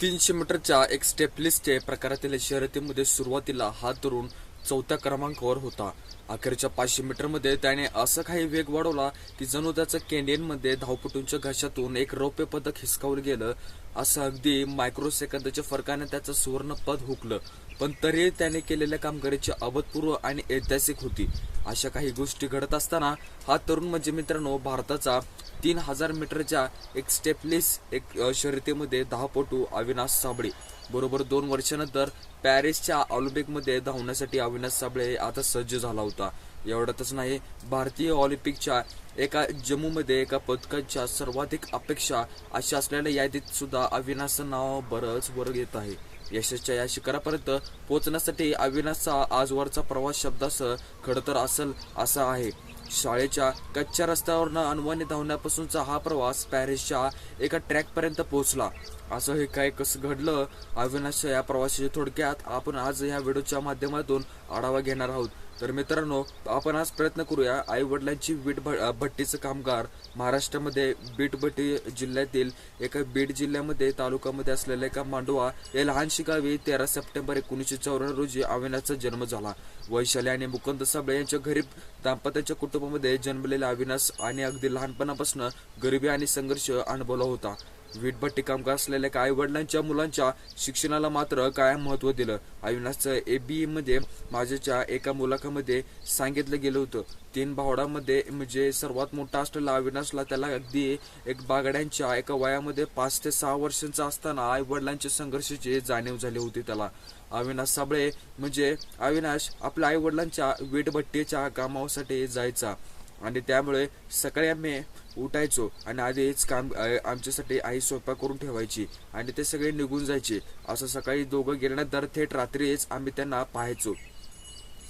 तीनशे मीटरच्या एक स्टेपलिस्टे प्रकारातील शर्यतीमध्ये सुरुवातीला हा तरुण चौथ्या क्रमांकावर होता. अखेरच्या पाचशे मीटरमध्ये त्याने असं काही वेग वाढवला की जणू त्याचं कॅन्डियनमध्ये धावपटूंच्या घशातून एक रौप्य पदक हिसकावलं गेलं. असं अगदी मायक्रो सेकंदाच्या फरकाने त्याचं सुवर्णपद हुकलं. पण तरीही त्याने केलेल्या कामगिरीची अभूतपूर्व आणि ऐतिहासिक होती. अशा काही गोष्टी घडत असताना हा तरुण म्हणजे मित्रांनो भारताचा तीन हजार मीटरच्या एक स्टेपलेस एक अ, शर्यतीमध्ये धावपटू अविनाश साबळे. बरोबर दोन वर्षानंतर पॅरिसच्या ऑलिम्पिकमध्ये धावण्यासाठी अविनाश साबळे आता सज्ज झाला होता. एवढ्यातच नाही भारतीय ऑलिम्पिकच्या एका जम्मूमध्ये एका पदकाच्या सर्वाधिक अपेक्षा अशा असलेल्या यादीत सुद्धा अविनाशचं नाव बरंच वर येत आहे. यशाच्या या शिखरापर्यंत पोहोचण्यासाठी अविनाशचा आजवरचा प्रवास शब्दासह खडतर असेल असा आहे. शाळेच्या कच्च्या रस्त्यावरनं अनवाणी धावण्यापासूनचा हा प्रवास पॅरिसच्या एका ट्रॅकपर्यंत पोहोचला. असं हे काय कसं घडलं अविनाशच्या या प्रवासाच्या थोडक्यात आपण आज या व्हिडिओच्या माध्यमातून आढावा घेणार आहोत. तर मित्रांनो आपण आज प्रयत्न करूया आई वडिलांची वीट भट्टीचं कामगार महाराष्ट्रामध्ये बीटभट्टी जिल्ह्यातील एका बीड जिल्ह्यामध्ये तालुक्यामध्ये असलेल्या एका मांडवा या लहानशी गावी तेरा सप्टेंबर एकोणीसशे चौऱ्याण्णव रोजी अविनाशचा जन्म झाला. वैशाली आणि मुकुंद साबळे यांच्या गरीब दाम्पत्याच्या कुटुंबामध्ये जन्मलेला अविनाश आणि अगदी लहानपणापासून गरिबी आणि संघर्ष अनुभवला होता. वीटभट्टी कामगार असलेल्या काही वडिलांच्या मुलांच्या शिक्षणाला मात्र कायम महत्त्व दिलं. अविनाशचं ए बी मध्ये माझ्याच्या एका मुलाखामध्ये सांगितलं गेलं होतं. तीन भावडांमध्ये म्हणजे सर्वात मोठा असलेला अविनाशला त्याला अगदी एक बागड्यांच्या एका वयामध्ये पाच ते सहा वर्षांचा असताना आई वडिलांच्या संघर्षाची जाणीव झाली होती त्याला. अविनाश साबळे म्हणजे अविनाश आपल्या आई वडिलांच्या वीटभट्टीच्या कामासाठी जायचा. आणि त्यामुळे सकाळी आम्ही उठायचो आणि आधीच काम आमच्यासाठी आई स्वयंपाक करून ठेवायची आणि ते सगळे निघून जायचे. असं सकाळी दोघं गेल्यानंतर थेट रात्रीच आम्ही त्यांना पाहायचो.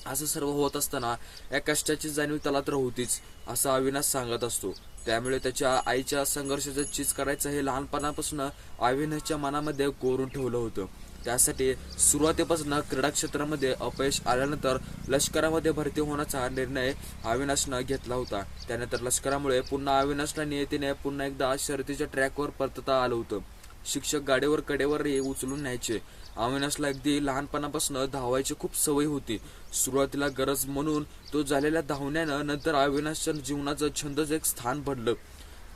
असं सर्व होत असताना या कष्टाची जाणीव त्याला तर होतीच असं अविनाश सांगत असतो. त्यामुळे त्याच्या आईच्या संघर्षाचं चीज करायचं हे लहानपणापासून अविनाशच्या मनामध्ये कोरून ठेवलं होतं. त्यासाठी सुरुवातीपासून क्रीडा क्षेत्रामध्ये अपयश आल्यानंतर लष्करामध्ये भरती होण्याचा निर्णय अविनाशनं घेतला होता. त्यानंतर लष्करामुळे पुन्हा अविनाशला नियतीने पुन्हा एकदा शर्तीच्या ट्रॅकवर परतता आलं होतं. शिक्षक गाडीवर कडेवर उचलून न्यायचे. अविनाशला अगदी लहानपणापासून धावायची खूप सवय होती. सुरुवातीला गरज म्हणून तो झालेल्या धावण्यानं नंतर अविनाशच्या जीवनाचं छंदच एक स्थान भरलं.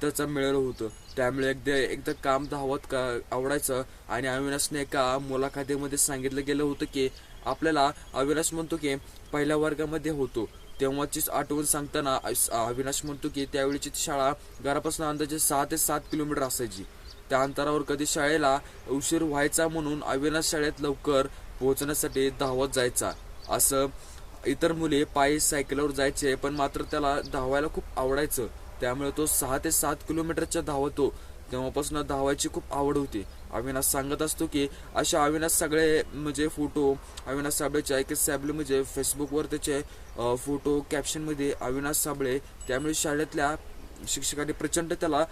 त्याचं मिळालं होतं. त्यामुळे एकदा एकदा काम धावत का आवडायचं आणि अविनाशने एका मुलाखतीमध्ये सांगितलं गेलं होतं की आपल्याला अविनाश म्हणतो की पहिल्या वर्गामध्ये होतो. तेव्हाचीच आठवण सांगताना अविनाश म्हणतो की त्यावेळीची ती शाळा घरापासून अंदाजे सहा ते सात किलोमीटर असायची. त्या अंतरावर कधी शाळेला उशीर व्हायचा म्हणून अविनाश शाळेत लवकर पोहोचण्यासाठी धावत जायचा. असं इतर मुले पायी सायकलवर जायचे पण मात्र त्याला धावायला खूप आवडायचं. त्यामुळे तो सहा ते सात किलोमीटरच्या धावतो. तेव्हापासून धावायची खूप आवड होती. अविनाश सांगत असतो की अशा अविनाश सगळे म्हणजे फोटो अविनाश साबळेच्या एक साबळे म्हणजे फेसबुकवर त्याचे फोटो कॅप्शनमध्ये अविनाश साबळे त्यामुळे शाळेतल्या शिक्षकांनी प्रचंड त्याला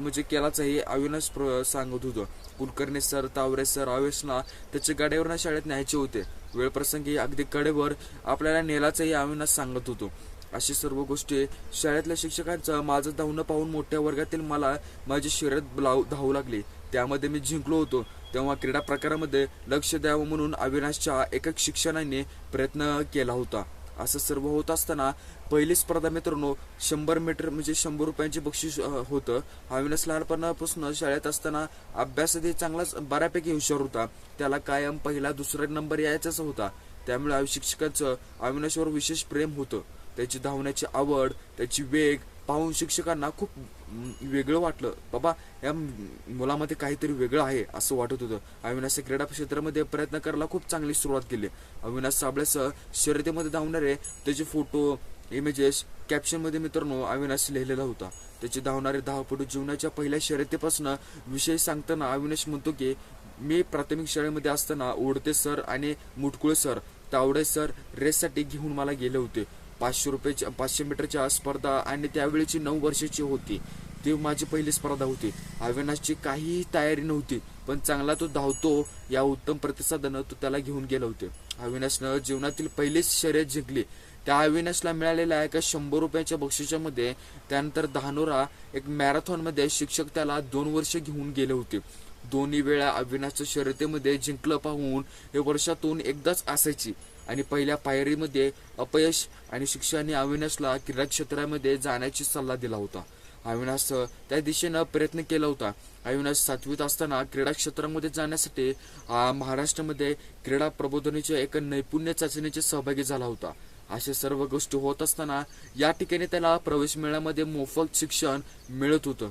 म्हणजे केलाचाही अविनाश प्र- सांगत होतं. कुलकर्णी सर तावरे सर अविनाशला त्याचे गाड्यावर शाळेत न्यायचे होते. वेळ प्रसंगी अगदी कडेवर आपल्याला नेलाचंही अविनाश सांगत होतो. अशी सर्व गोष्टी शाळेतल्या शिक्षकांचं माझं धावणं पाहून मोठ्या वर्गातील मला माझी शर्यत लाव- धावू लागली. त्यामध्ये मी जिंकलो होतो. तेव्हा क्रीडा प्रकारामध्ये लक्ष द्यावं म्हणून अविनाशच्या एकक शिक्षणाने प्रयत्न केला होता. असं सर्व होत असताना पहिली स्पर्धा मित्रांनो शंभर मीटर म्हणजे शंभर रुपयांचे बक्षीस होतं. अविनाश लहानपणापासून शाळेत असताना अभ्यासातही चांगलाच बऱ्यापैकी हुशार होता. त्याला कायम पहिला दुसरा नंबर यायचाच होता. त्यामुळे शिक्षकांचं अविनाशवर विशेष प्रेम होतं. त्याची धावण्याची आवड त्याची वेग पाहून शिक्षकांना खूप वेगळं वाटलं. बाबा या मुलामध्ये काहीतरी वेगळं आहे असं वाटत होतं. अविनाशच्या क्रीडा क्षेत्रामध्ये प्रयत्न करायला खूप चांगली सुरुवात केली. अविनाश साबळेसह शर्यतीमध्ये धावणारे त्याचे फोटो इमेजेस कॅप्शनमध्ये मित्रांनो अविनाश लिहिलेला होता. त्याचे धावणारे धावपटू जीवनाच्या पहिल्या शर्यतीपासून विषय सांगताना अविनाश म्हणतो की मी प्राथमिक शाळेमध्ये असताना ओढते सर आणि मुटकुळे सर तावडे सर रेससाठी घेऊन मला गेले होते. पाचशे रुपयाच्या पाचशे मीटरच्या स्पर्धा आणि त्यावेळेची नऊ वर्षाची होती. ती माझी पहिली स्पर्धा होती. अविनाशची काहीही तयारी नव्हती पण चांगला तो धावतो या उत्तम प्रतिसादानं तो त्याला घेऊन गेले होते. अविनाशनं जीवनातील पहिलीच शर्यत जिंकली. त्या अविनाशला मिळालेल्या एका शंभर रुपयाच्या बक्षिसामध्ये त्यानंतर धानोरा एक मॅरेथॉनमध्ये शिक्षक त्याला दोन वर्ष घेऊन गेले होते. दोन्ही वेळा अविनाशच्या शर्यतीमध्ये जिंकलं पाहून हे वर्षातून एकदाच असायची. आणि पहिल्या पायरीमध्ये अपयश आणि शिक्षकांनी अविनाशला क्रीडा क्षेत्रामध्ये जाण्याची सल्ला दिला होता. अविनाश त्या दिशेनं प्रयत्न केला होता. अविनाश सातवीत असताना क्रीडा क्षेत्रामध्ये जाण्यासाठी महाराष्ट्रामध्ये क्रीडा प्रबोधनाच्या एका नैपुण्य चाचणीचे सहभागी झाला होता. अशा सर्व गोष्टी होत असताना या ठिकाणी त्याला प्रवेश मेळ्यामध्ये मोफत शिक्षण मिळत होतं.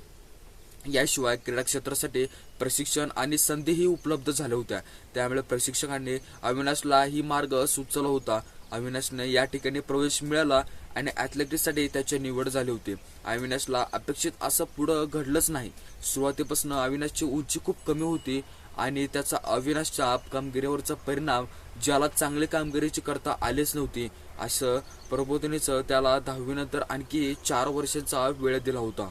याशिवाय क्रीडा क्षेत्रासाठी प्रशिक्षण आणि संधीही उपलब्ध झाल्या होत्या. त्यामुळे प्रशिक्षकांनी अविनाशला ही मार्ग सुचवला होता. अविनाशने या ठिकाणी प्रवेश मिळाला आणि ॲथलेटिक्ससाठी त्याची निवड झाली होती. अविनाशला अपेक्षित असं पुढं घडलंच नाही. सुरुवातीपासून अविनाशची उंची खूप कमी होती आणि त्याचा अविनाशच्या कामगिरीवरचा परिणाम ज्याला चांगली कामगिरीची करता आलेच नव्हती असं प्रबोधनीचं त्याला दहावीनंतर आणखी चार वर्षांचा वेळ दिला होता.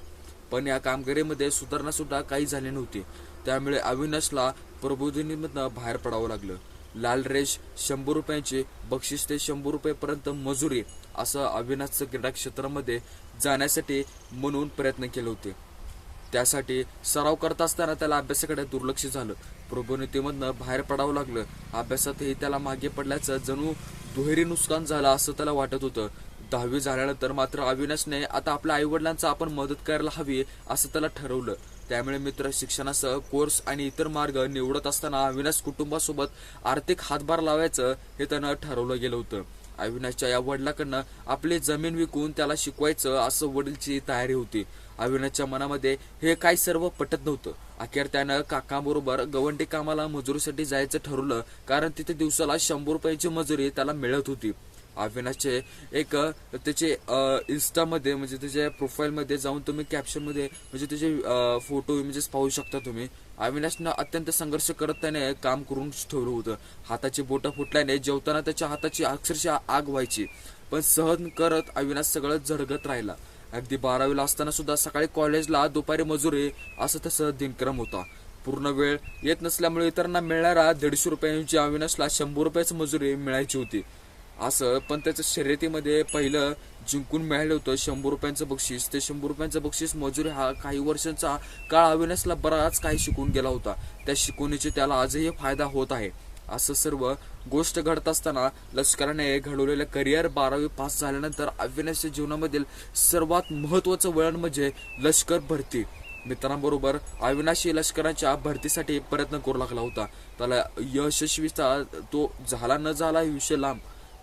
पण या कामगिरीमध्ये सुधारणा सुद्धा काही झाली नव्हती. त्यामुळे अविनाशला प्रबोधिनीमधनं बाहेर पडावं लागलं. लाल रेश शंभर रुपयांची बक्षीस ते शंभर रुपयेपर्यंत मजुरी असं अविनाशचं क्रीडा क्षेत्रामध्ये जाण्यासाठी म्हणून प्रयत्न केले होते. त्यासाठी सराव करत असताना त्याला अभ्यासाकडे दुर्लक्ष झालं. प्रबोधिनीमधनं बाहेर पडावं लागलं. अभ्यासातही त्याला मागे पडल्याचं जणू दुहेरी नुकसान झालं असं त्याला वाटत होतं. दहावी झाल्यानंतर मात्र अविनाशने आता आपल्या आईवडिलांचा आपण मदत करायला हवी असं त्याला ठरवलं. त्यामुळे मित्र शिक्षणासह कोर्स आणि इतर मार्ग निवडत असताना अविनाश कुटुंबासोबत आर्थिक हातभार लावायचं हे त्यानं ठरवलं गेलं होतं. अविनाशच्या या वडिलाकडनं आपली जमीन विकून त्याला शिकवायचं असं वडीलची तयारी होती. अविनाशच्या मनामध्ये हे काय सर्व पटत नव्हतं. अखेर त्यानं काकाबरोबर गवंडी कामाला मजुरीसाठी जायचं ठरवलं कारण तिथे दिवसाला शंभर रुपयाची मजुरी त्याला मिळत होती. अविनाशचे एक त्याचे इन्स्टामध्ये म्हणजे त्याच्या प्रोफाईलमध्ये जाऊन तुम्ही कॅप्शनमध्ये म्हणजे त्याचे फोटो इमेजेस पाहू शकता तुम्ही. अविनाशनं अत्यंत संघर्ष करत त्याने काम करून ठेवलं होतं. हाताची बोटं फुटल्याने जेवताना त्याच्या हाताची अक्षरशः आग व्हायची. पण सहन करत अविनाश सगळं झडगत राहिला. अगदी बारावीला असताना सुद्धा सकाळी कॉलेजला दुपारी मजुरी असं तसं दिनक्रम होता. पूर्ण वेळ येत नसल्यामुळे इतरांना मिळणारा दीडशे रुपयांची अविनाशला शंभर रुपयाची मजुरी मिळायची होती. असं पण त्याच्या शर्यतीमध्ये पहिलं जिंकून मिळालं होतं शंभर रुपयांचं बक्षीस. ते शंभर रुपयांचं बक्षीस मजुरी हा काही वर्षांचा काळ अविनाशला बराच काही शिकून गेला होता. त्या शिकवणीचे त्याला आजही फायदा होत आहे. असं सर्व गोष्ट घडत असताना लष्कराने घडवलेलं करिअर बारावी पास झाल्यानंतर अविनाशच्या जीवनामधील सर्वात महत्वाचं वळण म्हणजे लष्कर भरती. मित्रांबरोबर अविनाशी लष्कराच्या भरतीसाठी प्रयत्न करू लागला होता. त्याला यशस्वीचा तो झाला न झाला हे विषय लांब.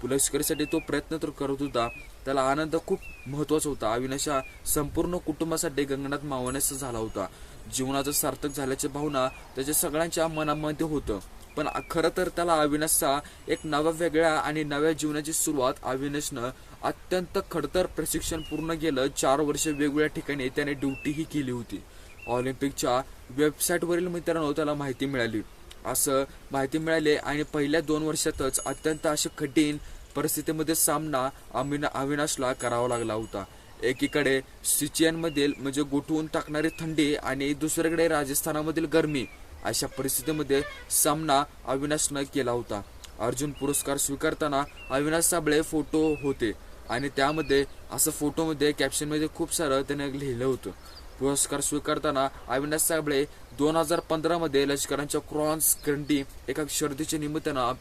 लष्करीसाठी तो प्रयत्न तर करत होता. त्याला आनंद खूप महत्त्वाचा होता. अविनाशा संपूर्ण कुटुंबासाठी गंगनात मावण्याचा झाला होता. जीवनाचं सार्थक झाल्याची भावना त्याच्या सगळ्यांच्या मनामध्ये होतं. पण खरं तर त्याला अविनाशचा एक नव्या वेगळ्या आणि नव्या जीवनाची सुरुवात अविनाशनं अत्यंत खडतर प्रशिक्षण पूर्ण केलं. चार वर्ष वेगवेगळ्या ठिकाणी त्याने ड्युटीही केली होती. ऑलिम्पिकच्या वेबसाईटवरील मित्रांनो त्याला माहिती मिळाली. असं माहिती मिळाली आणि पहिल्या दोन वर्षातच अत्यंत अशी कठीण परिस्थितीमध्ये सामना अमिना अविनाशला करावा लागला होता. एकीकडे सिचियनमधील म्हणजे गोठवून टाकणारी थंडी आणि दुसरीकडे राजस्थानामधील गरमी अशा परिस्थितीमध्ये सामना अविनाशनं केला होता. अर्जुन पुरस्कार स्वीकारताना अविनाश साबळे फोटो होते आणि त्यामध्ये असं फोटोमध्ये कॅप्शनमध्ये खूप सारं त्याने लिहिलं होतं. पुरस्कार स्वीकारताना अविनाश साबळे दोन हजार पंधरामध्ये लष्करांच्या क्रॉन्स कंडी एका शर्दीच्या निमित्तानं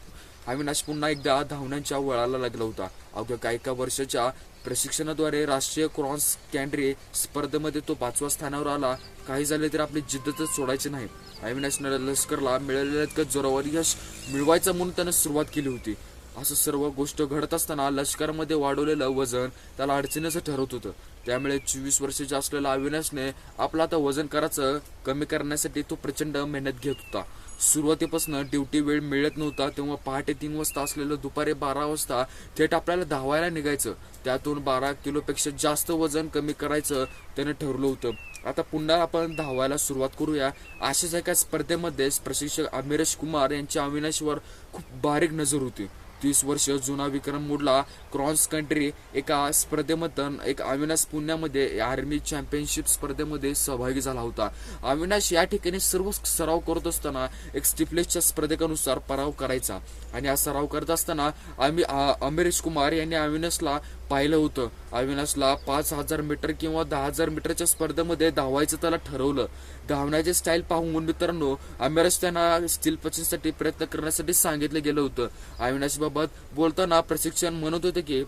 अविनाश पुन्हा एकदा धावण्याच्या वळाला लागला होता. अवघ्या काही एका वर्षाच्या प्रशिक्षणाद्वारे राष्ट्रीय क्रॉन्स कॅन्ड्री स्पर्धेमध्ये तो पाचव्या स्थानावर आला. काही झाले तर आपली जिद्दतच सोडायची नाही. अविनाश लष्करला मिळालेल्या इतकं जोरावर यश मिळवायचं म्हणून त्यानं सुरुवात केली होती. असं सर्व गोष्ट घडत असताना लष्करामध्ये वाढवलेलं वजन त्याला अडचणीचं ठरत होतं. त्यामुळे चोवीस वर्षाचा असलेला अविनाशने आपलं आता वजन करायचं कमी करण्यासाठी तो प्रचंड मेहनत घेत होता. सुरुवातीपासून ड्युटी वेळ मिळत नव्हता तेव्हा पहाटे तीन वाजता असलेलं दुपारी बारा वाजता थेट आपल्याला धावायला निघायचं. त्यातून बारा किलोपेक्षा जास्त वजन कमी करायचं त्याने ठरवलं होतं. आता पुन्हा आपण धावायला सुरुवात करूया. अशाच एका स्पर्धेमध्ये प्रशिक्षक अमिरेश कुमार यांच्या अविनाशवर खूप बारीक नजर होती. तीस वर्ष जुना विक्रम मोडला. क्रॉस कंट्री एका स्पर्धेमध्ये एक अविनाश पुण्यामध्ये आर्मी चॅम्पियनशिप स्पर्धेमध्ये सहभागी झाला होता. अविनाश या ठिकाणी सर्व सराव करत असताना एक स्टिफलेसच्या स्पर्धेकानुसार पराव करायचा. आणि हा सराव करत असताना आम्ही अमिरेश कुमार यांनी अविनाशला पाहिलं होतं. अविनाशला पाच हजार मीटर किंवा दहा हजार मीटरच्या स्पर्धेमध्ये धावायचं त्याला ठरवलं. धावण्याचे स्टाईल पाहून मित्रांनो अमेरस त्यांना स्टील पचनसाठी प्रयत्न करण्यासाठी सांगितलं गेलं होतं. अविनाश बाबत बोलताना प्रशिक्षण म्हणत होते की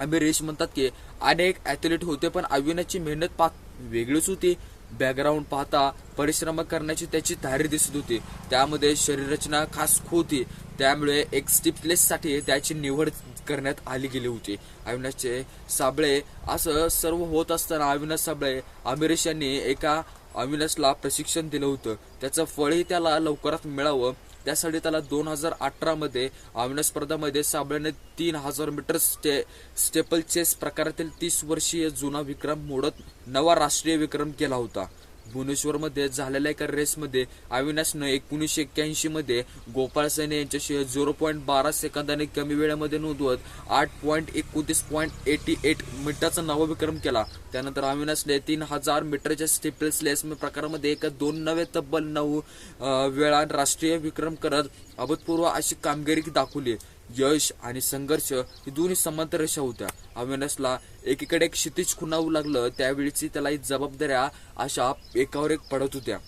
आम्ही रेश म्हणतात की अनेक ॲथलीट होते पण अविनाशची मेहनत पा वेगळीच होती. बॅकग्राऊंड पाहता परिश्रम करण्याची त्याची धारी दिसत होती. त्यामध्ये शरीररचना खास होती. त्यामुळे एक साठी त्याची निवड करण्यात आली गेली होती. अविनाशचे साबळे असं सर्व होत असताना अविनाश साबळे अमिरेश यांनी एका अविनाशला प्रशिक्षण दिलं होतं. त्याचं फळही त्याला लवकरात मिळावं. त्यासाठी त्याला दोन हजार अठरा मध्ये अविनाश स्पर्धामध्ये साबळेने तीन हजार मीटर स्टे स्टेपल चेस प्रकारातील तीस वर्षीय जुना विक्रम मोडत नवा राष्ट्रीय विक्रम केला होता. भुवनेश्वरमध्ये झालेल्या एका रेसमध्ये अविनाशनं एकोणीसशे एक्क्याऐंशी मध्ये गोपाळ सैनी यांच्याशी झिरो पॉईंट बारा सेकंदाने कमी वेळेमध्ये नोंदवत आठ पॉईंट एकोणतीस पॉईंट एटी एट मिनिटाचा नवा विक्रम केला. त्यानंतर अविनाशने तीन हजार मीटरच्या स्टेपल स्लेस प्रकारामध्ये एका दोन नवे तब्बल नऊ वेळा राष्ट्रीय विक्रम करत अभूतपूर्व अशी कामगिरी दाखवली. यश आणि संघर्ष ही दोन्ही समांतर रेषा होत्या. अविनाशला एकीकडे एक क्षितिज खुणावू लागलं त्यावेळीची त्याला जबाबदाऱ्या अशा एकावर एक पडत होत्या.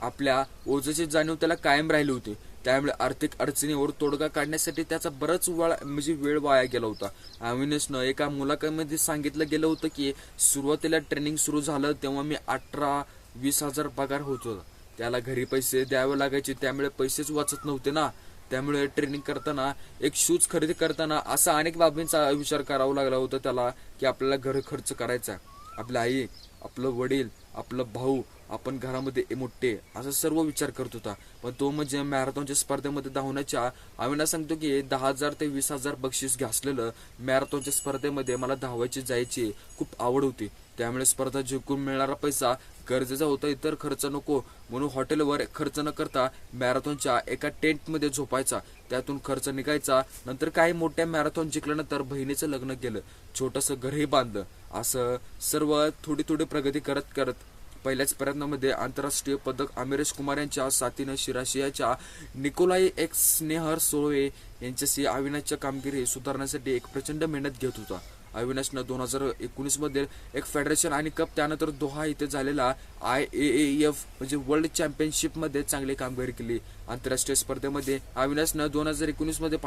आपल्या ओझाची जाणीव त्याला कायम राहिली होती. त्यामुळे आर्थिक अडचणीवर तोडगा काढण्यासाठी त्याचा बराच वेळ म्हणजे वेळ वाया गेला होता. अविनाशनं एका मुलाखतीमध्ये सांगितलं गेलं होतं की सुरुवातीला ट्रेनिंग सुरू झालं तेव्हा मी अठरा वीस हजार पगार होत होता. त्याला घरी पैसे द्यावे लागायचे त्यामुळे पैसेच वाचत नव्हते ना. त्यामुळे ट्रेनिंग करताना एक शूज खरेदी करताना असा अनेक बाबींचा विचार करावा लागला होता त्याला की आपल्याला घर खर्च करायचा आपली आई आपलं वडील आपलं भाऊ आपण घरामध्ये मोठे असा सर्व विचार करत होता. पण तो म्हणजे मॅरेथॉनच्या स्पर्धेमध्ये धावण्याच्या अविनाश सांगतो की दहा हजार ते वीस हजार बक्षीस घासलेलं मॅरेथॉनच्या स्पर्धेमध्ये मला धावायची जायची खूप आवड होती. त्यामुळे स्पर्धा जिंकून मिळणारा पैसा गरजेचा होता इतर खर्च नको म्हणून हॉटेलवर खर्च न करता मॅरेथॉनच्या एका टेंटमध्ये झोपायचा. त्यातून खर्च निघायचा. नंतर काही मोठ्या मॅरेथॉन जिंकल्यानंतर बहिणीचं लग्न केलं छोटंसं घरही बांधलं. असं सर्व थोडी थोडी प्रगती करत करत पहिल्याच प्रयत्नामध्ये आंतरराष्ट्रीय पदक अमिरेश कुमार यांच्या साथीनं शिराशियाच्या निकोलाई एक्स स्नेहर सोळवे यांच्याशी अविनाशच्या कामगिरी सुधारण्यासाठी एक प्रचंड मेहनत घेत होता. अविनाशनं दोन हजार एकोणीसमध्ये एक फेडरेशन आणि कप त्यानंतर दोहा इथे झालेला आय ए एफ म्हणजे वर्ल्ड चॅम्पियनशिपमध्ये चांगली कामगिरी केली. आंतरराष्ट्रीय स्पर्धेमध्ये अविनाशनं दोन हजार एकोणीसमध्ये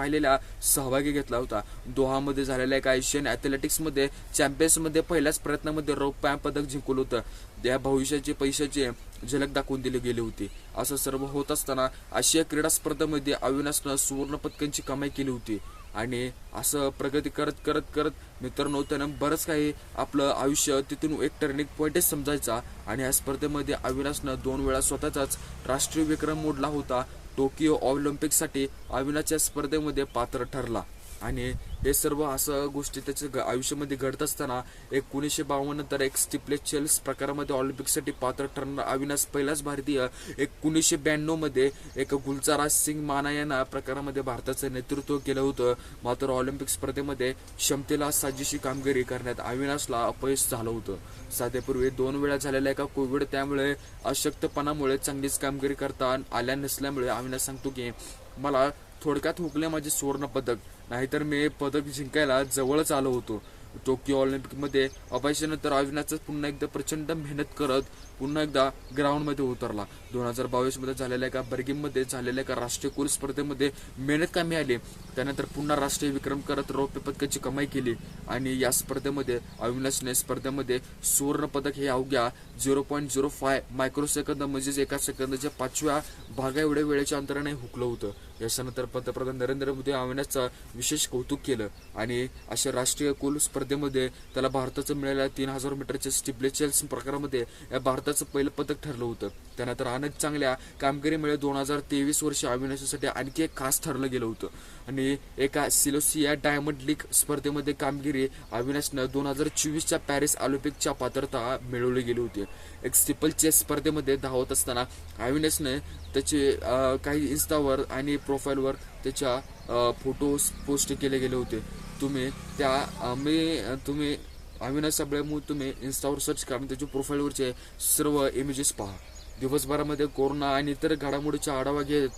सहभागी घेतला होता. दोहामध्ये झालेल्या एका एशियन अथलेटिक्समध्ये चॅम्पियन्समध्ये पहिल्याच प्रयत्नामध्ये रौप्य पदक जिंकलं होतं. त्या भविष्याचे पैशाचे झलक दाखवून दिली गेली होती. असं सर्व होत असताना आशिया क्रीडा स्पर्धेमध्ये अविनाशनं सुवर्ण पदकांची कमाई केली होती. आणि असं प्रगती करत करत करत मित्रांनो त्यानं बरंच काही आपलं आयुष्य तिथून एक टर्निंग पॉईंटच समजायचा. आणि या स्पर्धेमध्ये अविनाशनं दोन वेळा स्वतःचाच राष्ट्रीय विक्रम मोडला होता. टोकियो ऑलिम्पिकसाठी अविनाशच्या स्पर्धेमध्ये पात्र ठरला. आणि हे सर्व असं गोष्टी त्याच्या ग- आयुष्यामध्ये घडत असताना एकोणीसशे बावन्न नंतर एक स्टिपले चेल्स प्रकारामध्ये ऑलिम्पिकसाठी पात्र ठरणार अविनाश पहिलाच भारतीय. एकोणीसशे ब्याण्णवमध्ये एक गुलचाराज सिंग माना यांना प्रकारामध्ये भारताचं नेतृत्व केलं होतं. मात्र ऑलिम्पिक स्पर्धेमध्ये क्षमतेला साजेशी कामगिरी करण्यात अविनाशला अपयश झालं होतं. साधेपूर्वी दोन वेळा झालेल्या एका कोविड त्यामुळे अशक्तपणामुळे चांगलीच कामगिरी करता आल्या नसल्यामुळे अविनाश सांगतो की मला थोडक्यात हुकले माझे सुवर्ण पदक नाहीतर मी पदक जिंकायला जवळच आलो होतो. टोकियो ऑलिम्पिकमध्ये अपयशानंतर अविनाशच पुन्हा एकदा प्रचंड मेहनत करत पुन्हा एकदा ग्राउंडमध्ये उतरला. दोन हजार बावीसमध्ये झालेल्या एका बर्गिममध्ये झालेल्या एका राष्ट्रीय कुल स्पर्धेमध्ये मेहनत कमी आली. त्यानंतर पुन्हा राष्ट्रीय विक्रम करत रौप्य पदकाची कमाई केली. आणि या स्पर्धेमध्ये अविनाशने स्पर्धेमध्ये सुवर्ण पदक हे अवघ्या zero point zero five micro second म्हणजेच एका सेकंदाच्या पाचव्या भागा एवढ्या वेळेच्या अंतराने हुकलं होतं. याच्यानंतर पंतप्रधान नरेंद्र मोदी अविनाशचं विशेष कौतुक केलं. आणि अशा राष्ट्रीय कुल स्पर्धेमध्ये त्याला भारताचं मिळालेल्या तीन हजार मीटरच्या स्टिब्लेचेल्स प्रकारामध्ये या भारताचं पहिलं पदक ठरलं होतं. त्यानंतर अनेक चांगल्या कामगिरीमुळे दोन हजार तेवीस वर्ष अविनाशासाठी आणखी एक खास ठरलं गेलं होतं. आणि एका सिलोसिया डायमंड लीग स्पर्धेमध्ये कामगिरी अविनाशनं दोन हजार चोवीसच्या पॅरिस ऑलिम्पिकच्या पात्रता मिळवली गेली होती. एक स्टिपल चेस स्पर्धेमध्ये धावत असताना अविनाशने त्याचे काही इन्स्टावर आणि प्रोफाईलवर त्याच्या फोटोज पोस्ट केले गेले होते. तुम्ही त्या मी तुम्ही अविनाश साबळे तुम्ही इन्स्टावर सर्च करा आणि त्याच्या प्रोफाईलवरचे सर्व इमेजेस पहा. दिवसभरामध्ये कोरोना आणि इतर घडामोडीचा आढावा घेत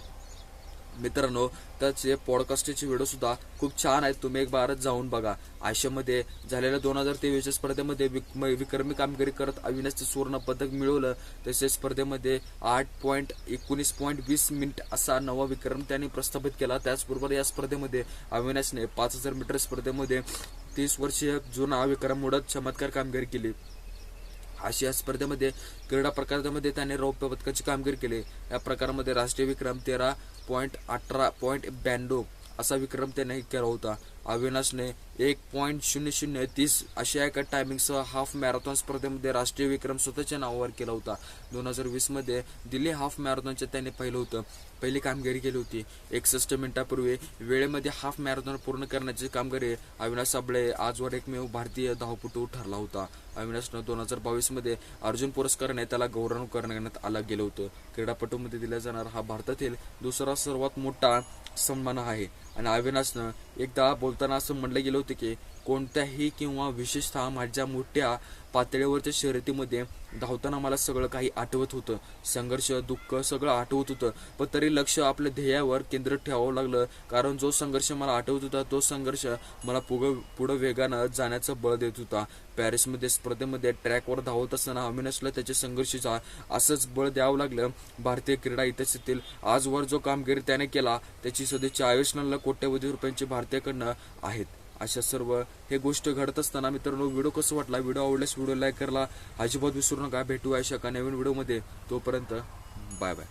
मित्रांनो त्याचे पॉडकास्टचे व्हिडिओ सुद्धा खूप छान आहेत. तुम्ही एक बारच जाऊन बघा. आयुष्यामध्ये झालेल्या दोन हजार तेवीसच्या स्पर्धेमध्ये विक- म- विक्रमी कामगिरी करत अविनाशचं सुवर्ण पदक मिळवलं. तसेच स्पर्धेमध्ये आठ पॉईंट एकोणीस पॉईंट वीस मिनिट असा नवा विक्रम त्यांनी प्रस्थापित केला. त्याचबरोबर या स्पर्धेमध्ये अविनाशने पाच हजार मीटर स्पर्धेमध्ये तीस वर्षीय जुना विक्रम मोडत चमत्कार कामगिरी केली. आशिया स्पर्धेमध्ये क्रीडा प्रकारामध्ये त्याने रौप्य पदकाची कामगिरी केली. या प्रकारामध्ये राष्ट्रीय विक्रम तेरा पॉईंट अठरा पॉईंट ब्याण्णव असा विक्रम त्याने केला होता. अविनाशने एक पॉईंट शून्य शून्य तीस अशा एका टायमिंगसह हाफ मॅरेथॉन स्पर्धेमध्ये राष्ट्रीय विक्रम स्वतःच्या नावावर केला होता. दोन हजार वीसमध्ये दिल्ली हाफ मॅरेथॉनचे त्याने पहिलं होतं. पहिली कामगिरी केली होती. एकसष्ट मिनिटापूर्वी वेळेमध्ये हाफ मॅरेथॉन पूर्ण करण्याची कामगिरी अविनाश साबळे आजवर एकमेव भारतीय धावपटू ठरला होता. अविनाशनं दोन हजार बावीसमध्ये अर्जुन पुरस्काराने त्याला गौरव करण्यात आलं गेलं होतं. क्रीडापटूमध्ये दिला जाणारा हा भारतातील दुसरा सर्वात मोठा सन्मान आहे. आणि अविनाशनं एकदा बोलताना असं म्हणलं गेलं होतं की कोणत्याही किंवा विशेषतः माझ्या मोठ्या पातळीवरच्या शर्यतीमध्ये धावताना मला सगळं काही आठवत होतं. संघर्ष दुःख सगळं आठवत होतं. पण तरी लक्ष आपल्या ध्येयावर केंद्रित ठेवावं लागलं. कारण जो संघर्ष मला आठवत होता तो संघर्ष मला पुढं पुढं वेगानं जाण्याचं बळ देत होता. पॅरिसमध्ये स्पर्धेमध्ये ट्रॅकवर धावत असताना अविनाशला त्याच्या संघर्षाचा असंच बळ द्यावं लागलं. भारतीय क्रीडा इतिहासातील आजवर जो कामगिरी त्याने केला त्याची सध्या चाळीस नल्ला कोट्यवधी रुपयांची भारतीयाकडनं आहेत. अशा सर्व हे गोष्ट घडत असताना मित्रांनो व्हिडिओ कसं वाटला? व्हिडिओ आवडल्यास व्हिडिओ लाईक करायला अजिबात विसरू नका. भेटू अशा एका नवीन व्हिडिओमध्ये. तोपर्यंत बाय बाय